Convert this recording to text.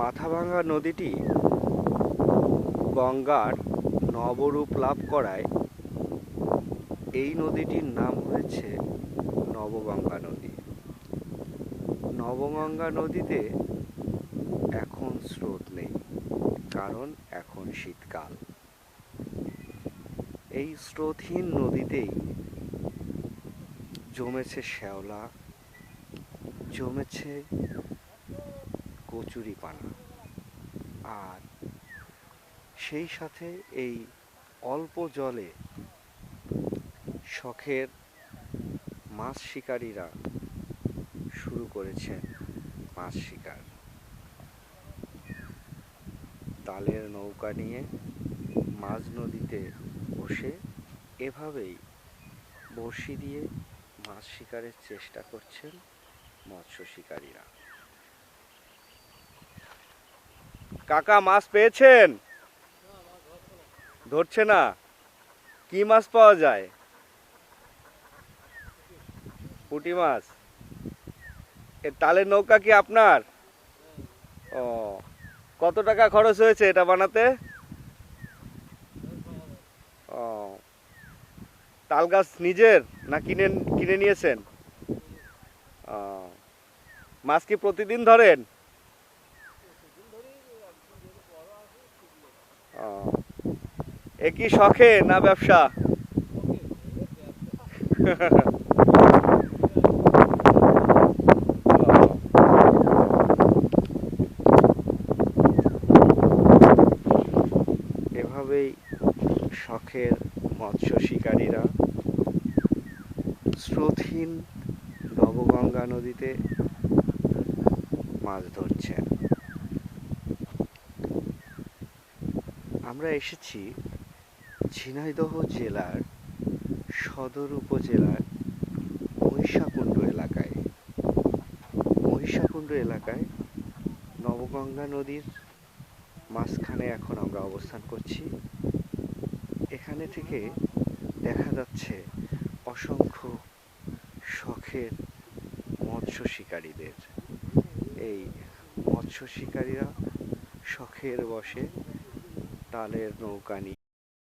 মাথাভাঙা নদীটি গঙ্গার নবরূপ লাভ করায় এই নদীটির নাম হয়েছে নবগঙ্গা নদী। নবগঙ্গা নদীতে এখন স্রোত নেই, কারণ এখন শীতকাল। এই স্রোতহীন নদীতেই জমেছে শ্যাওলা, জমেছে কচুরি পানা। আর সেই সাথে এই অল্প জলে শখের মাছ শিকারীরা শুরু করেছেন মাছ শিকার। তালের নৌকা নিয়ে মাঝ নদীতে বসে এভাবেই বড়শি দিয়ে মাছ শিকারের চেষ্টা করছেন মৎস্য শিকারীরা। কাকা, মাছ পেয়েছেন? ধরছে না। কি মাছ পাওয়া যায়? পুঁটি মাছ। এ তালের নৌকা কি আপনার? ও, কত টাকা খরচ হয়েছে এটা বানাতে? ও, তাল গাছ নিজের না কিনে কিনে নিয়েছেন? ও, মাছ কি প্রতিদিন ধরেন ও এ কি শখে না ব্যবসা? এভাবেই শখের মৎস্য শিকারীরা স্রোতহীন নবগঙ্গা নদীতে মাছ ধরছেন। আমরা এসেছি ঝিনাইদহ জেলার সদর উপজেলার মহিষাকুণ্ড এলাকায়। মহিষাকুণ্ড এলাকায় নবগঙ্গা নদীর মাঝখানে এখন আমরা অবস্থান করছি। এখানে থেকে দেখা যাচ্ছে অসংখ্য শখের মৎস্য শিকারীদের। এই মৎস্য শিকারীরা শখের বসে তালের নৌকা নিয়ে